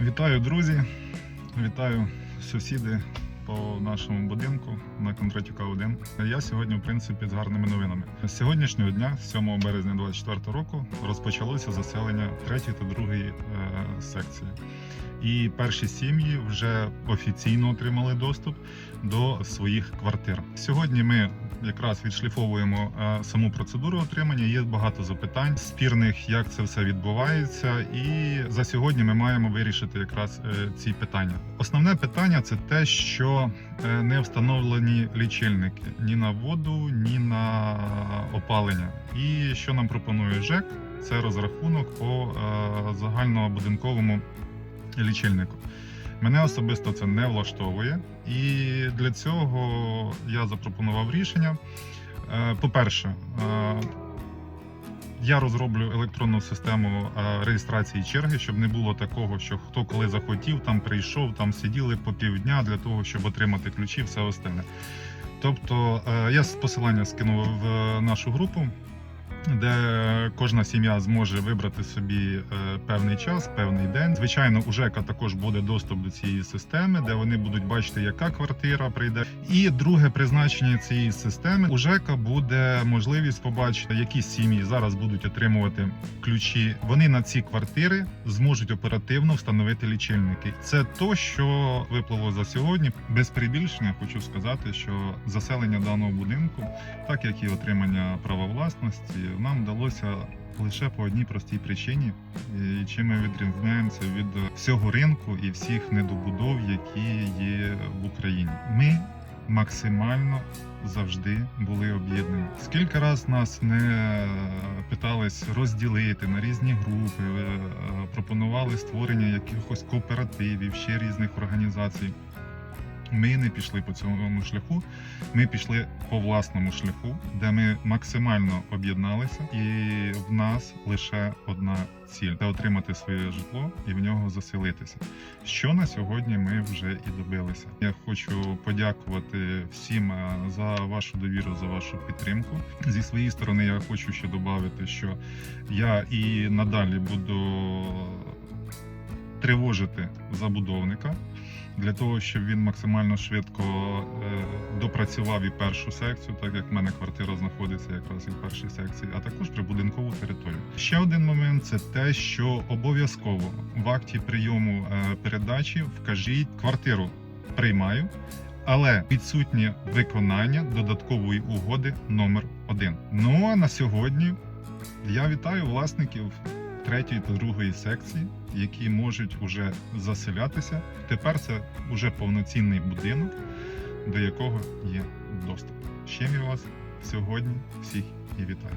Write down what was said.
Вітаю, друзі! Вітаю сусіди по нашому будинку на Кондратюка 1. Я сьогодні, в принципі, з гарними новинами. З сьогоднішнього дня, 7 березня 2024 року, розпочалося заселення 3 та 2 е, секції. І перші сім'ї вже офіційно отримали доступ до своїх квартир. Сьогодні ми якраз відшліфовуємо е, саму процедуру отримання. Є багато запитань спірних, як це все відбувається. І за сьогодні ми маємо вирішити якраз е, ці питання. Основне питання це те, що е, не встановлені лічильники ні на воду, ні на опалення. І що нам пропонує ЖЕК, це розрахунок по е, загальнобудинковому лічильнику. Мене особисто це не влаштовує, і для цього я запропонував рішення. Е, По-перше, я розроблю електронну систему е, реєстрації черги, щоб не було такого, що хто коли захотів, там прийшов, там сиділи по півдня для того, щоб отримати ключі, все остальне. Тобто е, я посилання скинув в нашу групу, де кожна сім'я зможе вибрати собі е, певний час, певний день. Звичайно, у ЖЕКа також буде доступ до цієї системи, де вони будуть бачити, яка квартира прийде. І друге призначення цієї системи у ЖЕКа буде можливість побачити, які сім'ї зараз будуть отримувати ключі. Вони на ці квартири зможуть оперативно встановити лічильники. Це то, що виплило за сьогодні. Без прибільшення хочу сказати, що заселення даного будинку, так як і отримання права власності, нам вдалося лише по одній простій причині, і чим ми відрізняємося від всього ринку і всіх недобудов, які є в Україні. Ми максимально завжди були об'єднані. Скільки раз нас не питались розділити на різні групи, е, пропонували створення якихось кооперативів, ще різних організацій. Ми не пішли по цьому шляху. Ми пішли по власному шляху, де ми максимально об'єдналися, і в нас лише одна ціль це отримати своє житло і в нього заселитися. Що на сьогодні ми вже і добилися. Я хочу подякувати всім е, за вашу довіру, за вашу підтримку. Зі своєї сторони, я хочу ще додати, що я і надалі буду тривожити забудовника для того, щоб він максимально швидко е, допрацював і першу секцію, так як в мене квартира знаходиться якраз і в першій секції, а також прибудинкову територію. Ще один момент це те, що обов'язково в акті прийому е, передачі вкажіть квартиру приймаю. Але відсутнє виконання додаткової угоди номер 1 Ну а на сьогодні я вітаю власників третьої та другої секції, які можуть уже заселятися. Тепер це вже повноцінний будинок, до якого є доступ. Ще я вас сьогодні всіх і вітаю.